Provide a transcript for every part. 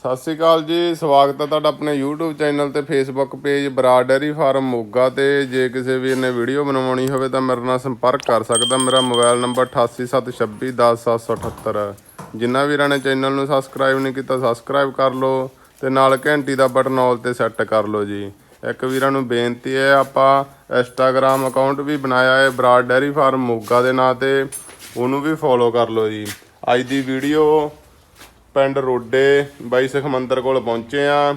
ਸਤਿ ਸ਼੍ਰੀ ਅਕਾਲ ਜੀ, ਸਵਾਗਤ ਹੈ ਤੁਹਾਡਾ ਆਪਣੇ YouTube ਚੈਨਲ ਤੇ Facebook page Brar dairy farm Moga ਤੇ। ਜੇ ਕਿਸੇ ਵੀਰ ਨੇ ਵੀਡੀਓ ਬਣਵਾਉਣੀ ਹੋਵੇ ਤਾਂ ਮੇਰੇ ਨਾਲ ਸੰਪਰਕ ਕਰ ਸਕਦਾ। ਮੇਰਾ ਮੋਬਾਈਲ ਨੰਬਰ 8876210778 ਹੈ। ਜਿਨ੍ਹਾਂ ਵੀਰਾਂ ਨੇ ਚੈਨਲ ਨੂੰ ਸਬਸਕ੍ਰਾਈਬ ਨਹੀਂ ਕੀਤਾ ਸਬਸਕ੍ਰਾਈਬ ਕਰ ਲਓ ਤੇ ਨਾਲ ਘੰਟੀ ਦਾ ਬਟਨ ਆਲ ਤੇ ਸੈੱਟ ਕਰ ਲਓ ਜੀ। ਇੱਕ ਵੀਰਾਂ ਨੂੰ ਬੇਨਤੀ ਹੈ, ਆਪਾਂ ਇੰਸਟਾਗ੍ਰam ਅਕਾਊਂਟ ਵੀ ਬਣਾਇਆ ਹੈ ਬਰਾ ਡੈਰੀ ਫਾਰਮ ਮੋਗਾ ਦੇ ਨਾਂ ਤੇ। ਉਹਨੂੰ ਵੀ ਫੋਲੋ ਕਰ ਲਓ ਜੀ। ਅੱਜ ਦੀ ਵੀਡੀਓ ਪਿੰਡ ਰੋਡੇ ਬਾਈ ਸੁਖਮੰਦਰ ਕੋਲ ਪਹੁੰਚੇ ਆ।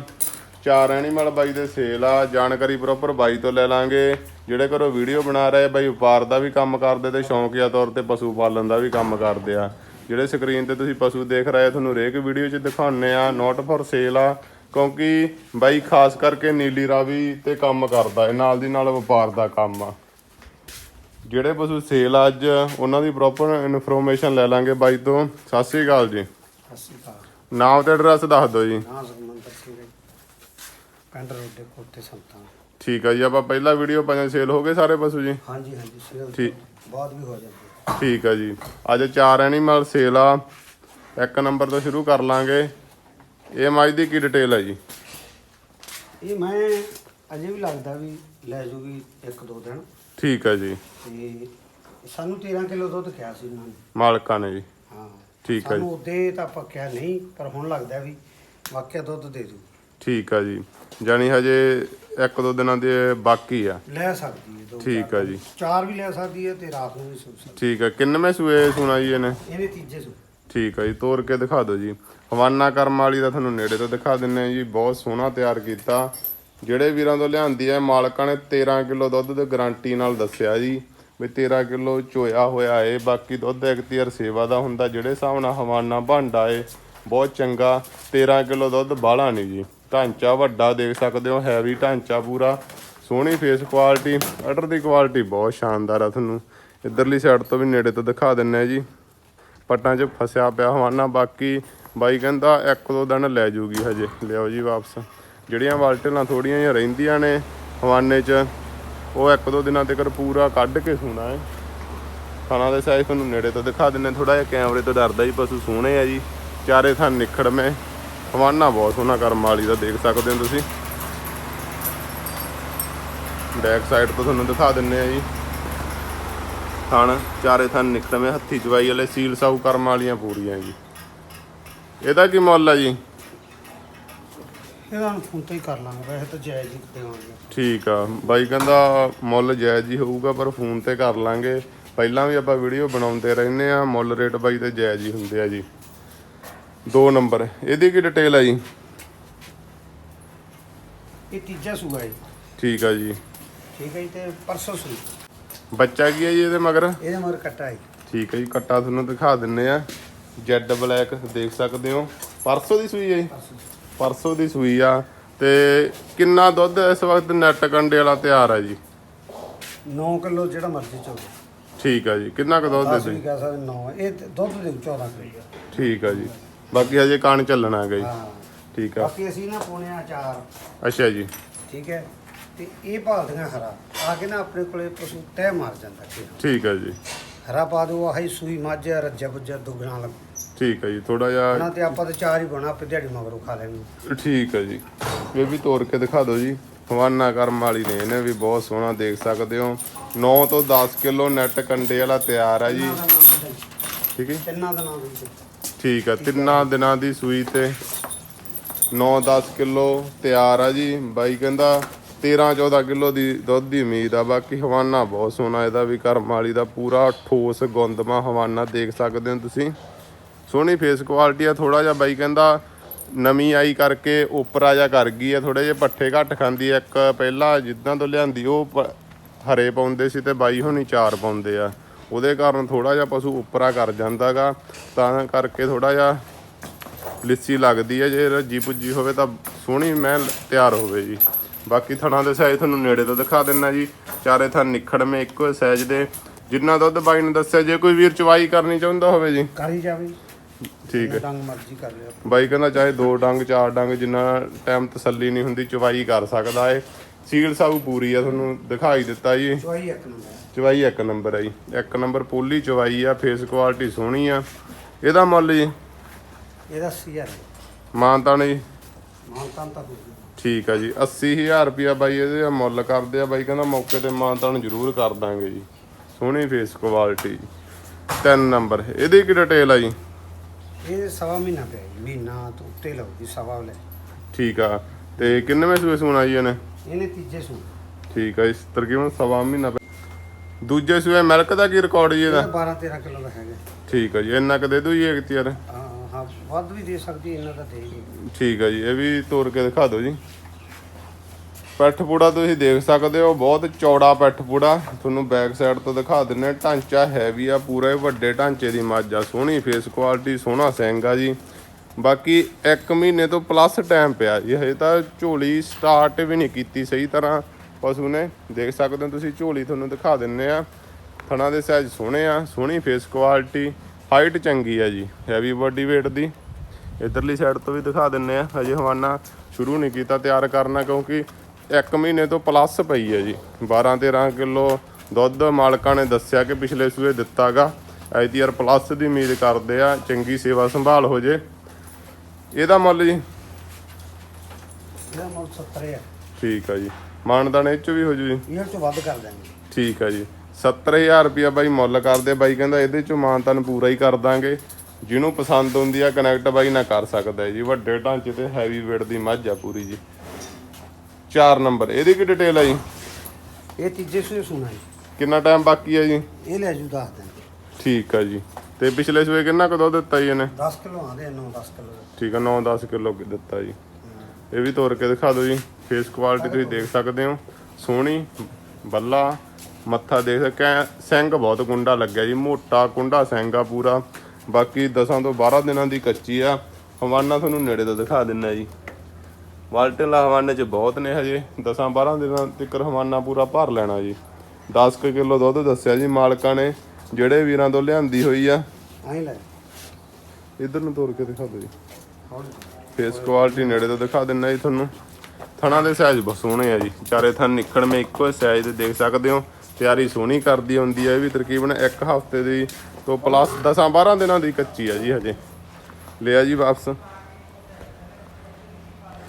ਚਾਰ ਐਨੀਮਲ ਬਾਈ ਦੇ ਸੇਲ ਆ। ਜਾਣਕਾਰੀ ਪ੍ਰੋਪਰ ਬਾਈ ਤੋਂ ਲੈ ਲਾਂਗੇ। ਜਿਹੜੇ ਘਰੋਂ ਵੀਡੀਓ ਬਣਾ ਰਹੇ ਬਾਈ ਵਪਾਰ ਦਾ ਵੀ ਕੰਮ ਕਰਦੇ ਤੇ ਸ਼ੌਂਕੀਆ ਤੌਰ ਤੇ ਪਸ਼ੂ ਪਾਲਣ ਦਾ ਵੀ ਕੰਮ ਕਰਦੇ ਆ। ਜਿਹੜੇ ਸਕਰੀਨ ਤੇ ਤੁਸੀਂ ਪਸ਼ੂ ਦੇਖ ਰਹੇ ਤੁਹਾਨੂੰ ਹਰੇਕ ਵੀਡੀਓ 'ਚ ਦਿਖਾਉਂਦੇ ਆ। ਨੋਟ ਫॉर ਸੇਲ ਆ, ਕਿਉਂਕਿ ਬਾਈ ਖਾਸ ਕਰਕੇ ਨੀਲੀ ਰਾਵੀ ਤੇ ਕੰਮ ਕਰਦਾ ਹੈ ਨਾਲ ਦੀ ਨਾਲ ਵਪਾਰ ਦਾ ਕੰਮ ਆ। ਜਿਹੜੇ ਪਸ਼ੂ ਸੇਲ ਆ ਅੱਜ, ਉਹਨਾਂ ਦੀ ਪ੍ਰੋਪਰ ਇਨਫੋਰਮੇਸ਼ਨ ਲੈ ਲਾਂਗੇ ਬਾਈ ਤੋਂ। ਸਤਿ ਸ੍ਰੀ ਅਕਾਲ ਜੀ। ਸਤਿ ਸ਼੍ਰੀ ਅਕਾਲ ਨਾਮ ਤੇ ਐਡਰੈਸ ਦੱਸ ਦਿਓ ਜੀ। ਹਾਂ ਸੁਖਮੰਦਰ ਸਿੰਘ ਹੈ। ਪਿੰਡ ਰੋਡੇ ਕੋਟੇ ਸੰਤਾਂ। ਠੀਕ ਆ ਜੀ ਆਪਾਂ ਪਹਿਲਾ ਵੀਡੀਓ ਪਾਇਆ ਸੇਲ ਹੋ ਗਏ ਸਾਰੇ ਪਸ਼ੂ ਜੀ। ਹਾਂਜੀ ਹਾਂਜੀ ਸੇਲ ਠੀਕ। ਬਹੁਤ ਵੀ ਹੋ ਜਾਂਦੀ ਠੀਕ ਆ ਜੀ। ਅੱਜ ਚਾਰ ਐਨੀਮਲ ਸੇਲ ਆ। ਇੱਕ ਨੰਬਰ ਤੋਂ ਸ਼ੁਰੂ ਕਰ ਲਾਂਗੇ। ਇਹ ਮੱਝ ਦੀ ਕੀ ਡਿਟੇਲ ਹੈ ਜੀ? ਇਹ ਮੈਂ ਅਜੇ ਵੀ ਲੱਗਦਾ ਵੀ ਲੈ ਜੂਗੀ ਇੱਕ ਦੋ ਦਿਨ। ਠੀਕ ਆ ਜੀ। ਤੇ ਸਾਨੂੰ 13 ਕਿਲੋ ਦੁੱਧ ਕਿਹਾ ਸੀ ਉਹਨਾਂ ਨੇ। ਮਾਲਕਾਂ ਨੇ ਜੀ। ਹਾਂ। ਠੀਕ ਹੈ ਸਾਨੂੰ ਉਹਦੇ ਤਾਂ ਆਪਾਂ ਕਿਹਾ ਨਹੀਂ ਪਰ ਹੁਣ ਲੱਗਦਾ ਵੀ ਵਾਕਿਆ ਦੁੱਧ ਦੇ ਦੂ। ਠੀਕ ਆ ਜੀ। ਜਾਨੀ ਹਜੇ ਇੱਕ ਦੋ ਦਿਨਾਂ ਦੇ ਬਾਕੀ ਆ। ਲੈ ਸਕਦੀ ਹੈ ਦੋ ਠੀਕ ਚਾਰ ਆ ਜੀ। ਚਾਰ ਵੀ ਲੈ ਸਕਦੀ ਹੈ ਤੇ ਰਾਤ ਨੂੰ ਵੀ ਸੁਣ ਸਕਦੀ ਠੀਕ ਆ। ਕਿੰਨਵੇਂ ਸੂਏ ਸੁਣਾ ਜੀ ਇਹਨੇ? ਇਹਨੇ ਤੀਜੇ ਸੂ ਠੀਕ ਆ ਜੀ। ਤੋਰ ਕੇ ਦਿਖਾ ਦਿਓ ਜੀ। ਹਵਾਨਾ ਕਰਮ ਵਾਲੀ ਦਾ ਤੁਹਾਨੂੰ ਨੇੜੇ ਤੋਂ ਦਿਖਾ ਦਿੰਨੇ ਆ ਜੀ। ਬਹੁਤ ਸੋਹਣਾ ਤਿਆਰ ਕੀਤਾ। ਜਿਹੜੇ ਵੀਰਾਂ ਤੋਂ ਲਿਆਂਦੀ ਹੈ ਮਾਲਕਾਂ ਨੇ 13 ਕਿਲੋ ਦੁੱਧ ਦੀ ਗਾਰੰਟੀ ਨਾਲ ਦੱਸਿਆ ਜੀ। ਵੀ 13 ਕਿਲੋ ਚੋਇਆ ਹੋਇਆ ਏ, ਬਾਕੀ ਦੁੱਧ ਇਕਤੀਅਰ ਸੇਵਾ ਦਾ ਹੁੰਦਾ, ਜਿਹੜੇ ਹਿਸਾਬ ਨਾਲ ਹਵਾਨਾ ਭਾਂਡਾ ਏ, ਬਹੁਤ ਚੰਗਾ। 13 ਕਿਲੋ ਦੁੱਧ ਬਾਹਲਾ ਨਹੀਂ ਜੀ। ਢਾਂਚਾ ਵੱਡਾ ਦੇਖ ਸਕਦੇ ਹੋ ਹੈਵੀ ਢਾਂਚਾ ਪੂਰਾ। ਸੋਹਣੀ ਫੇਸ ਕੁਆਲਿਟੀ ਅਟਰ ਦੀ ਕੁਆਲਿਟੀ ਬਹੁਤ ਸ਼ਾਨਦਾਰ ਆ ਤੁਹਾਨੂੰ। ਇਧਰਲੀ ਸਾਈਡ ਤੋਂ ਵੀ ਨੇੜੇ ਤੋਂ ਦਿਖਾ ਦਿੰਨੇ ਆ ਜੀ। ਪੱਟਾਂ 'ਚ ਫਸਿਆ ਪਿਆ ਹਵਾਨਾ, ਬਾਕੀ ਬਾਈ ਕਹਿੰਦਾ ਇੱਕ ਦੋ ਦਿਨ ਲੈ ਜੂਗੀ ਹਜੇ। ਲਿਆਓ ਜੀ ਵਾਪਸ। ਜਿਹੜੀਆਂ ਵਾਲਟਲਾਂ ਥੋੜੀਆਂ ਜਿਹੀਆਂ ਰਹਿੰਦੀਆਂ ਨੇ ਹਵਾਨੇ 'ਚ ਉਹ ਇੱਕ ਦੋ ਦਿਨਾਂ ਤੱਕ ਪੂਰਾ ਕੱਢ ਕੇ ਸੂਣਾ ਹੈ। ਖਾਣਾ ਦੇ ਸਾਈਜ਼ ਤੁਹਾਨੂੰ ਨੇੜੇ ਤੋਂ ਦਿਖਾ ਦਿੰਨੇ ਥੋੜਾ ਜਿਹਾ, ਕੈਮਰੇ ਤੋਂ ਡਰਦਾ ਜੀ, ਪਸ਼ੂ ਸੋਹਣੇ ਆ ਜੀ। ਚਾਰੇ ਥਾਂ ਨਿਖੜਵੇਂ ਹਵਾਨਾ ਬਹੁਤ ਸੋਹਣਾ ਕਰਮ ਵਾਲੀ ਦਾ ਦੇਖ ਸਕਦੇ ਹੋ ਤੁਸੀਂ। ਬੈਕ ਸਾਈਡ ਤੋਂ ਤੁਹਾਨੂੰ ਦਿਖਾ ਦਿੰਨੇ ਆ ਜੀ। ਥਣ ਚਾਰੇ ਥਣ ਨਿਕਲਵੇਂ ਹੱਥੀ ਚਵਾਈ ਵਾਲੇ ਸੀਲ ਸਾਊ ਕਰਮ ਵਾਲੀਆਂ ਪੂਰੀਆਂ ਜੀ। ਇਹਦਾ ਕੀ ਮੁੱਲ ਆ ਜੀ? ਇਹਦਾ ਹੁਣ ਫੋਨ ਤੇ ਹੀ ਕਰ ਲਾਂਗੇ ਵੈਸੇ ਤਾਂ ਜਾਇਜ਼ ਹੀ ਦੇਵਾਂਗੇ ਠੀਕ ਆ। ਬਾਈ ਕਹਿੰਦਾ ਮੁੱਲ ਜਾਇਜ਼ ਹੀ ਹੋਊਗਾ ਪਰ ਫੋਨ ਤੇ ਕਰ ਲਾਂਗੇ। ਪਹਿਲਾਂ ਵੀ ਆਪਾਂ ਵੀਡੀਓ ਬਣਾਉਂਦੇ ਰਹਿੰਦੇ ਆ ਮੁੱਲ ਰੇਟ ਬਾਈ ਤੇ ਜਾਇਜ਼ ਹੀ ਹੁੰਦੇ ਆ ਜੀ। ਦੋ ਨੰਬਰ ਇਹਦੀ ਕੀ ਡਿਟੇਲ ਆ ਜੀ? ਇਹ ਤੀਜਾ ਸੂਆ ਹੈ ਠੀਕ ਆ ਜੀ। ਠੀਕ ਹੈ ਜੀ ਤੇ ਪਰਸੋਂ ਸੂਈ। ਬੱਚਾ ਕੀ ਹੈ ਜੀ ਇਹਦੇ ਮਗਰ? ਇਹਦੇ ਮਗਰ ਕੱਟਾ ਹੈ। ਠੀਕ ਹੈ ਜੀ ਕੱਟਾ ਤੁਹਾਨੂੰ ਦਿਖਾ ਦਿੰਨੇ ਆ। ਜੈਡ ਬਲੈਕ ਦੇਖ ਸਕਦੇ ਹੋ। ਪਰਸੋਂ ਦੀ ਸੂਈ ਹੈ ਜੀ? ਪਰਸੋਂ ਪਰਸੋਂ ਦੀ ਸੂਈ ਆ ਤੇ ਕਿੰਨਾ ਦੁੱਧ ਇਸ ਵਕਤ ਨੈਟ ਕੰਡੇ ਵਾਲਾ ਤਿਆਰ ਆ ਜੀ? 9 ਕਿਲੋ ਜਿਹੜਾ ਮਰਜ਼ੀ ਚੋਵੇ। ਠੀਕ ਆ ਜੀ ਕਿੰਨਾ ਕੁ ਦੁੱਧ 10 ਦੇ ਦੇ? ਕਹਿ ਸਕਦੇ 9 ਇਹ ਤੇ ਦੁੱਧ ਦੇ 14 ਕਿਲੋ। ਠੀਕ ਆ ਜੀ ਬਾਕੀ ਹਜੇ ਕਣ ਚੱਲਣਾ ਹੈਗਾ ਜੀ। ਹਾਂ। ਠੀਕ ਆ। ਬਾਕੀ ਅਸੀਂ ਨਾ ਪਾਉਣੇ ਆ ਚਾਰ। ਅੱਛਾ ਜੀ। ਠੀਕ ਹੈ ਤੇ ਇਹ ਭਾਲਦੀਆਂ ਹਰਾ ਆ ਕੇ ਨਾ ਆਪਣੇ ਕੋਲੇ ਪਸ਼ੂ ਤੈ ਮਾਰ ਜਾਂਦਾ ਕਿ ਠੀਕ ਆ ਜੀ। ਹਰਾ ਪਾ ਦੋ ਆਹੀ ਸੂਈ ਮੱਝ ਆ, ਰੱਜਾ ਬੁੱਜਾ ਦੁੱਗਣਾ ਲੱਗ ਠੀਕ ਆ ਜੀ ਥੋੜਾ ਜਿਹਾ ਉਹਨਾਂ ਤੇ ਆਪਾਂ ਤੇ ਚਾਰ ਹੀ ਬਣਾ ਆਪੇ ਦਿਹਾੜੀ ਮਗਰੋਂ ਖਾ ਲੈਣੀ। ਠੀਕ ਆ ਜੀ। ਇਹ ਵੀ ਤੋੜ ਕੇ ਦਿਖਾ ਦਿਓ ਜੀ। ਹਵਾਨਾ ਕਰਮ ਵਾਲੀ ਨੇ ਇਹਨੇ ਵੀ ਬਹੁਤ ਸੋਹਣਾ ਦੇਖ ਸਕਦੇ ਹੋ। 9 ਤੋਂ 10 ਕਿਲੋ ਨੈਟ ਕੰਡੇ ਵਾਲਾ ਤਿਆਰ ਆ ਜੀ। ਤਿੰਨਾਂ ਠੀਕ ਹੈ ਤਿੰਨਾਂ ਦਾ ਨਾਮ ਦੇ ਠੀਕ ਆ ਤਿੰਨਾਂ ਦਿਨਾਂ ਦੀ ਸੂਈ ਤੇ 9-10 ਕਿਲੋ ਤਿਆਰ ਆ ਜੀ। ਬਾਈ ਕਹਿੰਦਾ 13-14 ਕਿਲੋ ਦੀ ਦੁੱਧ ਦੀ ਉਮੀਦ ਆ। ਬਾਕੀ ਹਵਾਨਾ ਬਹੁਤ ਸੋਹਣਾ, ਇਹਦਾ ਵੀ ਕਰਮ ਵਾਲੀ ਦਾ ਪੂਰਾ ਠੋਸ ਗੁੰਦਮਾ ਹਵਾਨਾ ਦੇਖ ਸਕਦੇ ਹੋ ਤੁਸੀਂ। ਸੋਹਣੀ ਫੇਸ ਕੁਆਲਿਟੀ ਆ ਥੋੜਾ ਜਿਹਾ ਬਾਈ ਕਹਿੰਦਾ ਨਵੀਂ ਆਈ ਕਰਕੇ ਉਪਰਾ ਜਾ ਕਰ ਗਈ ਆ ਥੋੜੇ ਜਿਹੇ ਪੱਠੇ ਘੱਟ ਖਾਂਦੀ ਆ। ਇੱਕ ਪਹਿਲਾਂ ਜਿੱਦਾਂ ਤੋਂ ਲਿਆਂਦੀ, ਉਹ ਪ- ਹਰੇ ਪਾਉਂਦੇ ਸੀ ਤੇ ਬਾਈ ਹੁਣੀ ਚਾਰ ਪਾਉਂਦੇ ਆ। ਉਹਦੇ ਕਾਰਨ ਥੋੜਾ ਜਿਹਾ ਪਸ਼ੂ ਉਪਰਾ ਕਰ ਜਾਂਦਾਗਾ ਤਾਂ ਕਰਕੇ ਥੋੜਾ ਜਿਹਾ ਲਿੱਸੀ ਲੱਗਦੀ ਹੈ ਜੇ ਰੱਜੀ ਪੁੱਜੀ ਹੋਵੇ ਤਾਂ ਸੋਹਣੀ ਮਹਿਲ ਤਿਆਰ ਹੋਵੇ ਜੀ। ਬਾਕੀ ਥਣਾਂ ਦੇ ਸਾਈਜ਼ ਤੁਹਾਨੂੰ ਨੇੜੇ ਤੋਂ ਦਿਖਾ ਦਿੰਨਾ ਜੀ। ਚਾਰੇ ਥਣ ਨਿਖੜਵੇਂ ਇੱਕੋ ਸਾਈਜ਼ ਦੇ। ਜਿੰਨਾ ਦੁੱਧ ਬਾਈ ਨੇ ਦੱਸਿਆ ਜੇ ਕੋਈ ਵੀਰ ਚਵਾਈ ਕਰਨੀ ਚਾਹੁੰਦਾ ਹੋਵੇ ਜੀ। ਕਰੀ ਜਾਵੇ। ਠੀਕ ਹੈ। ਡੰਗ ਮਰਜ਼ੀ ਕਰ ਲਿਆ ਬਾਈ ਕਹਿੰਦਾ ਚਾਹੇ ਦੋ ਡੰਗ ਚਾਰ ਡੰਗ ਜਿੰਨਾ ਟਾਈਮ ਤਸੱਲੀ ਨਹੀਂ ਹੁੰਦੀ ਚਵਾਈ ਕਰ ਸਕਦਾ ਏ। ਸੀਲ ਸਾਊ ਪੂਰੀ ਆ ਤੁਹਾਨੂੰ ਦਿਖਾਈ ਦਿੱਤਾ ਜੀ। ਚੋਈ ਇੱਕ ਨੰਬਰ ਚਵਾਈ ਇੱਕ ਨੰਬਰ ਆ ਜੀ। ਇੱਕ ਨੰਬਰ ਪੋਲੀ ਚਵਾਈ ਆ ਫੇਸ ਕੁਆਲਿਟੀ ਸੋਹਣੀ ਆ। ਇਹਦਾ ਮੁੱਲ ਜੀ? ਇਹਦਾ 80000 ਮਾਨਤਾ ਨੇ ਜੀ? ਮਾਨਤਾਨ ਤਾਂ ਹੋ ਗਿਆ। ਠੀਕ ਆ ਜੀ। 80000 ਰੁਪਿਆ ਬਾਈ ਇਹਦੇ ਮੁੱਲ ਕਰਦੇ ਆ। ਬਾਈ ਕਹਿੰਦਾ ਮੌਕੇ ਤੇ ਮਾਨਤਾਨ ਜ਼ਰੂਰ ਕਰ ਦਾਂਗੇ ਜੀ। ਸੋਹਣੀ ਫੇਸ ਕੁਆਲਿਟੀ ਤਿੰਨ ਨੰਬਰ ਇਹਦੀ ਕੀ ਡਿਟੇਲ ਆ ਜੀ? ਇਹ ਸਵਾ ਮਹੀਨਾ ਪਿਆ ਜੀ। ਮਹੀਨਾ ਤੋਂ ਉੱਤੇ ਲਊਗੀ ਸਵਾ ਲੈ। ਠੀਕ ਆ। ਤੇ ਕਿੰਨਵੇਂ ਸੂਏ ਸੂਣਾ ਜੀ ਇਹਨੇ? ਇਹਨੇ ਤੀਜੇ ਸੂ ਠੀਕ ਆ ਇਸ ਤਕਰੀਬਨ ਸਵਾ ਮਹੀਨਾ ਪਿਆ। ਦੂਜੇ ਸੂਏ ਮਿਲਕ ਦਾ ਕੀ ਰਿਕਾਰਡ ਜੀ ਇਹਦਾ? ਇਹਦਾ 12 13 ਕਿਲੋ ਦਾ ਹੈਗਾ। ਠੀਕ ਆ ਜੀ ਇੰਨਾ ਕ ਦੇ ਦੂ ਜੀ ਇੱਕ ਯਾਰ ਹਾਂ। ਵੱਧ ਵੀ ਦੇ ਸਕਦੀ ਇਹਨਾਂ ਦਾ ਦੇ ਜੀ ਠੀਕ ਆ ਜੀ, ਇਹ ਵੀ ਤੋੜ ਕੇ ਦਿਖਾ ਦਿਓ ਜੀ। ਪੈਠ ਪੂੜਾ ਤੁਸੀਂ ਦੇਖ ਸਕਦੇ ਹੋ, ਬਹੁਤ ਚੌੜਾ ਪੈਠ ਪੂੜਾ। ਤੁਹਾਨੂੰ ਬੈਕ ਸਾਈਡ ਤੋਂ ਦਿਖਾ ਦਿੰਨੇ ਢਾਂਚਾ ਹੈਵੀ ਆ, ਪੂਰੇ ਵੱਡੇ ਢਾਂਚੇ ਦੀ ਮੱਝ ਆ, ਸੋਹਣੀ ਫੇਸ ਕੁਆਲਿਟੀ ਸੋਹਣਾ ਸਿੰਘ ਆ ਜੀ। ਬਾਕੀ 1 ਮਹੀਨੇ ਤੋਂ ਪਲੱਸ ਟਾਈਮ ਪਿਆ ਜੀ, ਹਜੇ ਤਾਂ ਝੋਲੀ ਸਟਾਰਟ ਵੀ ਨਹੀਂ ਕੀਤੀ ਸਹੀ ਤਰ੍ਹਾਂ। ਪਸ਼ੂ ਨੇ, ਦੇਖ ਸਕਦੇ ਹੋ ਤੁਸੀਂ, ਝੋਲੀ ਤੁਹਾਨੂੰ ਦਿਖਾ ਦਿੰਨੇ ਆ ਥਣਾ ਦੇ ਸਾਈਜ਼ ਸੋਹਣੇ ਆ, ਸੋਹਣੀ ਫੇਸ ਕੁਆਲਿਟੀ ਹਾਈਟ ਚੰਗੀ ਆ ਜੀ ਹੈਵੀ ਬਾਡੀ weight ਦੀ। ਇਧਰਲੀ ਸਾਈਡ ਤੋਂ ਵੀ ਦਿਖਾ ਦਿੰਨੇ ਆ। ਹਜੇ ਹਵਾਨਾ ਸ਼ੁਰੂ ਨਹੀਂ ਕੀਤਾ ਤਿਆਰ ਕਰਨਾ ਕਿਉਂਕਿ 1 ਮਹੀਨੇ ਤੋਂ ਪਲੱਸ ਪਈ ਹੈ ਜੀ। 12 13 ਕਿਲੋ ਦੁੱਧ ਮਾਲਕਾਂ ਨੇ ਦੱਸਿਆ ਕਿ ਪਿਛਲੇ ਸੂਏ ਦਿੱਤਾਗਾ। ਐਤੀਆਰ ਪਲੱਸ ਦੀ ਉਮੀਦ ਕਰਦੇ ਆ ਚੰਗੀ ਸੇਵਾ ਸੰਭਾਲ ਹੋ ਜੇ। ਇਹਦਾ ਮੁੱਲ ਜੀ? ਇਹਦਾ ਮੁੱਲ 70 ਹੈ ਠੀਕ ਆ ਜੀ। ਮਾਨਦਾਨ ਇਹ ਚ ਵੀ ਹੋ ਜੂ ਜੀ? ਇਹ ਤੋਂ ਵੱਧ ਕਰ ਦਾਂਗੇ ਠੀਕ ਆ ਜੀ। 70000 ਰੁਪਿਆ ਬਾਈ ਮੁੱਲ ਕਰਦੇ ਬਾਈ ਕਹਿੰਦਾ ਇਹਦੇ ਚੋਂ ਮਾਨਤਾਨ ਪੂਰਾ ਹੀ ਕਰ ਦਾਂਗੇ। ਜਿਹਨੂੰ ਪਸੰਦ ਹੁੰਦੀ ਆ ਕਨੈਕਟ ਬਾਈ ਨਾ ਕਰ ਸਕਦਾ ਜੀ। ਵੱਡੇ ਢਾਂਚੇ ਤੇ ਹੈਵੀ weight ਦੀ ਮੱਝ ਆ ਪੂਰੀ ਜੀ। 4 ਨੰਬਰ ਇਹਦੀ ਕੀ ਡਿਟੇਲ ਆ ਜੀ? ਇਹ ਤੀਜੇ ਸੂਏ ਸੂਣਾ ਜੀ। ਕਿੰਨਾ ਟਾਈਮ ਬਾਕੀ ਹੈ ਜੀ? ਇਹ ਲੈ ਜੂ ਦੱਸ ਦਿਨ। ਠੀਕ ਆ ਜੀ। ਤੇ ਪਿਛਲੇ ਸੂਏ ਕਿੰਨਾ ਕੁ ਦੁੱਧ ਦਿੱਤਾ ਜੀ ਇਹਨੇ? 10 ਕਿਲੋ ਆਂਦੇ 9 10 ਕਿਲੋ ਠੀਕ ਆ 9-10 ਕਿਲੋ ਦਿੱਤਾ ਜੀ। ਇਹ ਵੀ ਤੋੜ ਕੇ ਦਿਖਾ ਦਿਓ ਜੀ। ਫੇਸ ਕੁਆਲਿਟੀ ਤੁਸੀਂ ਦੇਖ ਸਕਦੇ ਹੋ। ਸੋਹਣੀ ਬੱਲਾ ਮੱਥਾ ਦੇਖ ਸਕਿਆ ਸਿੰਘ ਬਹੁਤ ਕੁੰਡਾ ਲੱਗਿਆ ਜੀ। ਮੋਟਾ ਕੁੰਡਾ ਸਿੰਘ ਆ ਪੂਰਾ। ਬਾਕੀ 10 ਤੋਂ 12 ਦਿਨਾਂ ਦੀ ਕੱਚੀ ਆ। ਹਵਾਨਾ ਤੁਹਾਨੂੰ ਨੇੜੇ ਤੋਂ ਦਿਖਾ ਦਿੰਨਾ ਜੀ। ਵਾਲਟਨ ਹਵਾਨੇ ਚ ਬਹੁਤ ਨੇ ਹਜੇ। 10 12 ਦਿਨਾਂ ਤੱਕ ਹਵਾਨਾ ਪੂਰਾ ਭਰ ਲੈਣਾ ਜੀ। 10 ਕਿਲੋ ਦੁੱਧ ਦੱਸਿਆ ਜੀ ਮਾਲਕਾਂ ਨੇ ਜਿਹੜੇ ਵੀਰਾਂ ਤੋਂ ਲਿਆਂਦੀ ਹੋਈ ਆ। ਲੈ। ਇਧਰ ਨੂੰ ਤੋੜ ਕੇ ਦਿਖਾ ਦਿਓ ਜੀ। ਫੇਸ ਕੁਆਲਿਟੀ ਨੇੜੇ ਤੋਂ ਦਿਖਾ ਦਿੰਨਾ ਜੀ ਤੁਹਾਨੂੰ। ਥਣਾ ਦੇ ਸਾਈਜ਼ ਬਹੁਤ ਸੋਹਣੇ ਆ ਜੀ। ਚਾਰੇ ਥਣ ਨਿਕੜਵੇਂ ਇੱਕੋ ਸਾਈਜ਼ ਦੇ ਦੇਖ ਸਕਦੇ ਹੋ। ਤਿਆਰੀ ਸੋਹਣੀ ਕਰਦੀ ਹੁੰਦੀ ਹੈ ਇਹ ਵੀ ਤਕਰੀਬਨ ਇੱਕ ਹਫ਼ਤੇ ਦੀ ਤੋਂ ਪਲੱਸ 10 12 ਦਿਨਾਂ ਦੀ ਕੱਚੀ ਆ ਜੀ ਹਜੇ। ਲਿਆ ਜੀ ਵਾਪਸ।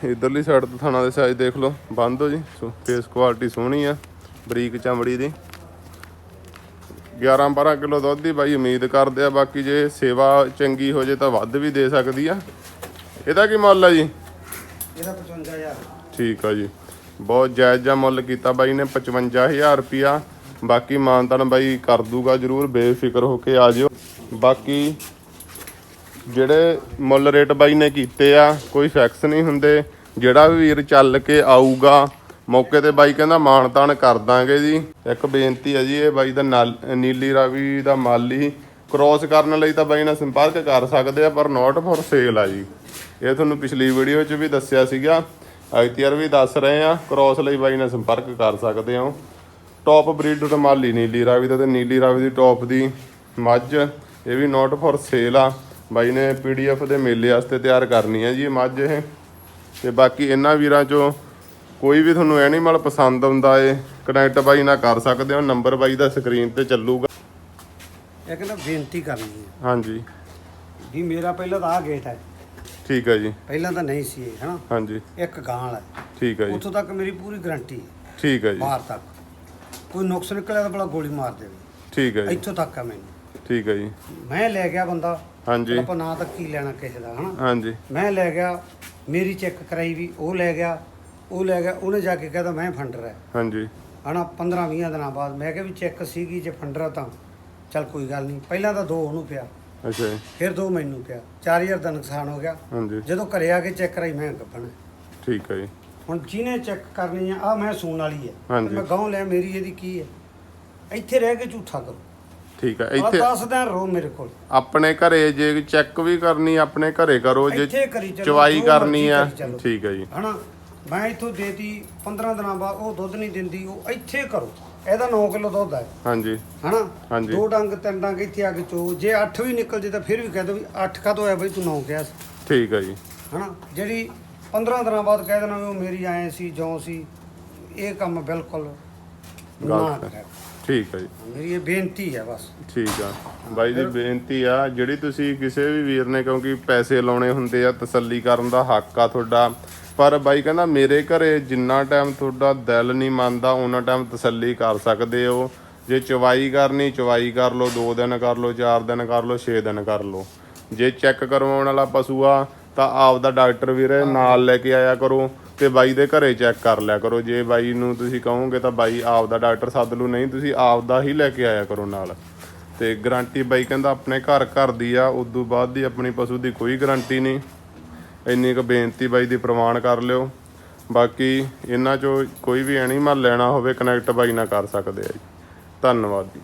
ਇਧਰਲੀ ਸਾਈਡ ਤੋਂ ਥਣਾ ਦੇ ਸਾਈਜ਼ ਦੇਖ ਲਓ। ਬੰਦ ਹੋ ਜੀ। ਫੇਸ ਕੁਆਲਿਟੀ ਸੋਹਣੀ ਆ। ਬਰੀਕ ਚਮੜੀ ਦੀ। 11 12 ਕਿਲੋ ਦੁੱਧ ਦੀ ਬਾਈ ਉਮੀਦ ਕਰਦੇ ਆ ਬਾਕੀ ਜੇ ਸੇਵਾ ਚੰਗੀ ਹੋ ਜੇ ਤਾਂ ਵੱਧ ਵੀ ਦੇ ਸਕਦੀ ਆ। ਇਹਦਾ ਕੀ ਮੁੱਲ ਆ ਜੀ? ਇਹਦਾ 55000 ਠੀਕ ਆ ਜੀ। ਬਹੁਤ ਜਾਇਜ਼ ਜਿਹਾ ਮੁੱਲ ਕੀਤਾ ਬਾਈ ਨੇ 55000 ਰੁਪਿਆ ਬਾਕੀ ਮਾਨਤਨ ਬਾਈ ਕਰ ਦੂਗਾ ਜਰੂਰ, ਬੇਫਿਕਰ ਹੋ ਕੇ ਆ ਜਿਓ। ਬਾਕੀ ਜਿਹੜੇ ਮੁੱਲ ਰੇਟ ਬਾਈ ਨੇ ਕੀਤੇ ਆ, ਕੋਈ ਫੈਕਸ ਨਹੀਂ ਹੁੰਦੇ। ਜਿਹੜਾ ਵੀ ਵੀਰ ਚੱਲ ਕੇ ਆਊਗਾ, ਮੌਕੇ ਤੇ ਬਾਈ ਕਹਿੰਦਾ ਮਾਣ ਤਾਣ ਕਰ ਦਾਂਗੇ ਜੀ। ਇੱਕ ਬੇਨਤੀ ਹੈ ਜੀ, ਇਹ ਬਾਈ ਦਾ ਨਾਲ- ਨੀਲੀ ਰਾਵੀ ਦਾ ਮਾਲੀ ਕ੍ਰੋਸ ਕਰਨ ਲਈ ਤਾਂ ਬਾਈ ਨਾਲ ਸੰਪਰਕ ਕਰ ਸਕਦੇ ਆ, ਪਰ ਨਾਟ ਫॉर ਸੇਲ ਆ ਜੀ। ਇਹ ਤੁਹਾਨੂੰ ਪਿਛਲੀ ਵੀਡੀਓ 'ਚ ਵੀ ਦੱਸਿਆ ਸੀਗਾ। ਆਈਟੀਆਰ ਵੀ ਦੱਸ ਰਹੇ ਆ ਕ੍ਰੋਸ ਲਈ ਬਾਈ ਨਾਲ ਸੰਪਰਕ ਕਰ ਸਕਦੇ ਹੋ। ਟੌਪ ਬਰੀਡ ਰਮਾਲੀ ਨੀਲੀ ਰਾਵੀ ਦਾ ਤੇ ਨੀਲੀ ਰਾਵੀ ਦੀ ਟੌਪ ਦੀ ਮੱਝ ਇਹ ਵੀ ਨਾਟ ਫॉर ਸੇਲ ਆ। ਬਾਈ ਨੇ ਪੀਡੀਐਫ ਦੇ ਮੇਲੇ ਵਾਸਤੇ ਤਿਆਰ ਕਰਨੀ ਹੈ ਜੀ ਇਹ ਮੱਝ ਇਹ। ਤੇ ਬਾਕੀ ਇਹਨਾਂ ਵੀਰਾਂ ਚੋਂ ਕੋਈ ਵੀ ਤੁਹਾਨੂੰ ਐਨੀਮਲ ਪਸੰਦ ਆਉਂਦਾ ਏ ਕਨੈਕਟ ਬਾਈ ਨਾਲ ਕਰ ਸਕਦੇ ਹੋ ਨੰਬਰ ਬਾਈ ਦਾ ਸਕਰੀਨ ਤੇ ਚੱਲੂਗਾ। ਇਹ ਕਹਿੰਦਾ ਬੇਨਤੀ ਕਰਨੀ ਹੈ। ਹਾਂਜੀ। ਵੀ ਮੇਰਾ ਪਹਿਲਾਂ ਤਾਂ ਆ ਗੇਟ ਹੈ। ਠੀਕ ਹੈ ਜੀ। ਪਹਿਲਾਂ ਤਾਂ ਨਹੀਂ ਸੀ ਇਹ ਹਨਾ? ਹਾਂਜੀ। ਇੱਕ ਗਾਂ ਵਾਲਾ ਠੀਕ ਹੈ ਜੀ। ਉੱਥੋਂ ਤੱਕ ਮੇਰੀ ਪੂਰੀ ਗਰੰਟੀ ਹੈ। ਠੀਕ ਹੈ ਜੀ। ਬਾਹਰ ਤੱਕ। ਕੋਈ ਨੁਕਸ ਨਿਕਲਿਆ ਤਾਂ ਬੜਾ ਗੋਲੀ ਮਾਰ ਦੇਵੇ। ਠੀਕ ਹੈ ਜੀ। ਇੱਥੋਂ ਤੱਕ ਆ ਮੈਨੂੰ। ਠੀਕ ਹੈ ਜੀ। ਮੈਂ ਲੈ ਗਿਆ ਬੰਦਾ। ਹਾਂਜੀ। ਆਪਾਂ ਨਾ ਤਾਂ ਕੀ ਲੈਣਾ ਕਿਸੇ ਦਾ ਹਨਾ? ਹਾਂਜੀ। ਮੈਂ ਲੈ ਗਿਆ ਮੇਰੀ ਚੈੱਕ ਕਰਾਈ ਵੀ ਉਹ ਲੈ ਗਿਆ ਉਹ ਲੈ ਗਿਆ ਉਹਨੇ ਜਾ ਕੇ ਕਹਿੰਦਾ ਮੈਂ ਫੰਡਰ ਹੈ ਹਾਂਜੀ। ਹਨਾ 15 20 ਦਿਨਾਂ ਬਾਅਦ ਮੈਂ ਕਿਹਾ ਵੀ ਚੈੱਕ ਸੀਗੀ ਜੇ ਫੰਡਰ ਆ ਤਾਂ। ਚੱਲ ਕੋਈ ਗੱਲ ਨਹੀਂ। ਪਹਿਲਾਂ ਤਾਂ ਦੋ ਉਹਨੂੰ ਪਿਆ। ਅੱਛਾ ਜੀ। ਫਿਰ ਦੋ ਮੈਨੂੰ ਪਿਆ। 4000 ਦਾ ਨੁਕਸਾਨ ਹੋ ਗਿਆ। ਹਾਂਜੀ। ਜਦੋਂ ਘਰੇ ਆ ਕੇ ਚੈੱਕ ਕਰਾਈ ਮੈਂ ਗੱਭਣ ਠੀਕ ਹੈ ਜੀ। ਹੁਣ ਜਿਹਨੇ ਚੈੱਕ ਕਰਨੀ ਆ ਆ ਮੈਂ ਸੂਣ ਵਾਲੀ ਹਾਂਜੀ। ਤੇ ਮੈਂ ਗਾਉਂ ਲੈ ਮੇਰੀ ਇਹਦੀ ਕੀ ਹੈ ਇੱਥੇ ਰਹਿ ਕੇ ਝੂਠਾ ਕਰੋ। ਠੀਕ ਹੈ ਇੱਥੇ ਇੱਥੇ 10 ਦਿਨ ਰੋ ਮੇਰੇ ਕੋਲ। ਆਪਣੇ ਘਰੇ ਜੇ ਚੈੱਕ ਵੀ ਕਰਨੀ ਆਪਣੇ ਘਰੇ ਕਰੋ ਜੇ ਇੱਥੇ ਕਰੀ ਚੱਲੋ, ਚਵਾਈ ਜੋ ਕਰਨੀ ਮਰਜ਼ੀ ਆ ਕਰੀ ਚੱਲੋ। ਠੀਕ ਹੈ ਜੀ। ਹਨਾ? ਮੈਂ ਇੱਥੋਂ ਦੇਤੀ 15 ਦਿਨਾਂ ਬਾਅਦ ਉਹ ਦੁੱਧ ਨਹੀਂ ਦਿੰਦੀ ਉਹ ਇੱਥੇ ਕਰੋ। ਇਹਦਾ 9 ਕਿਲੋ ਦੁੱਧ ਹੈ ਹਾਂਜੀ। ਹਨਾ? ਹਾਂਜੀ। ਦੋ ਡੰਗ ਤਿੰਨ ਡੰਗ ਇੱਥੇ ਆ ਕੇ ਚੋ। ਜੇ 8 ਵੀ ਨਿਕਲ ਜੇ ਤਾਂ ਫਿਰ ਵੀ ਕਹਿ ਦੋ ਵੀ 8 ਕਾ ਹੋਇਆ ਬਈ ਤੂੰ 9 ਕਿਹਾ ਸੀ। ਠੀਕ ਹੈ ਜੀ। ਹਨਾ? ਜਿਹੜੀ 15 ਦਿਨਾਂ ਬਾਅਦ ਕਹਿ ਦੇਣਾ ਵੀ ਉਹ ਮੇਰੀ ਆਏ ਸੀ ਜਿਉਂ ਸੀ। ਇਹ ਕੰਮ ਬਿਲਕੁਲ ਨਾ ਗਲਤ ਹੈ। ਕਰਿਆ ਠੀਕ ਹੈ ਜੀ। ਮੇਰੀ ਇਹ ਬੇਨਤੀ ਹੈ ਬਸ। ਠੀਕ ਆ। ਬਾਈ ਦੀ ਬੇਨਤੀ ਆ ਜਿਹੜੀ ਤੁਸੀਂ ਕਿਸੇ ਵੀ ਵੀਰ ਨੇ ਕਿਉਂਕਿ ਪੈਸੇ ਲਾਉਣੇ ਹੁੰਦੇ ਆ ਤਸੱਲੀ ਕਰਨ ਦਾ ਹੱਕ ਆ ਤੁਹਾਡਾ। ਪਰ ਬਾਈ ਕਹਿੰਦਾ ਮੇਰੇ ਘਰੇ ਜਿੰਨਾ ਟਾਈਮ ਤੁਹਾਡਾ ਦਿਲ ਨਹੀਂ ਮੰਨਦਾ ਉਹਨਾਂ ਟਾਈਮ ਤਸੱਲੀ ਕਰ ਸਕਦੇ ਹੋ। ਜੇ ਚਵਾਈ ਕਰਨੀ ਚਵਾਈ ਕਰ ਲਓ 2 ਦਿਨ ਕਰ ਲਓ 4 ਦਿਨ ਕਰ ਲਓ 6 ਦਿਨ ਕਰ ਲਓ। ਜੇ ਚੈੱਕ ਕਰਵਾਉਣ ਵਾਲਾ ਪਸ਼ੂ ਆ ਤਾਂ ਆਪ ਦਾ ਡਾਕਟਰ ਵੀਰੇ ਨਾਲ ਲੈ ਕੇ ਆਇਆ ਕਰੋ ਤੇ ਬਾਈ ਦੇ ਘਰੇ ਚੈੱਕ ਕਰ ਲਿਆ ਕਰੋ। ਜੇ ਬਾਈ ਨੂੰ ਤੁਸੀਂ ਕਹੋਗੇ ਤਾਂ ਬਾਈ ਆਪ ਦਾ ਡਾਕਟਰ ਸੱਦ ਲੂ ਨਹੀਂ ਤੁਸੀਂ ਆਪ ਦਾ ਹੀ ਲੈ ਕੇ ਆਇਆ ਕਰੋ ਨਾਲ। ਤੇ ਗਾਰੰਟੀ ਬਾਈ ਕਹਿੰਦਾ ਆਪਣੇ ਘਰ ਘਰ ਦੀ ਆ ਉਦੋਂ ਬਾਅਦ ਦੀ ਆਪਣੀ ਪਸ਼ੂ ਦੀ ਕੋਈ ਗਾਰੰਟੀ ਨਹੀਂ। ਇੰਨੀ ਕੁ ਬੇਨਤੀ ਬਾਈ ਦੀ ਪ੍ਰਮਾਣ ਕਰ ਲਿਓ। ਬਾਕੀ ਇਹਨਾਂ ਚੋਂ ਕੋਈ ਵੀ ਐਨੀਮਲ ਲੈਣਾ ਹੋਵੇ ਕਨੈਕਟ ਬਾਈ ਨਾਲ ਕਰ ਸਕਦੇ ਆ ਜੀ। ਧੰਨਵਾਦ ਜੀ।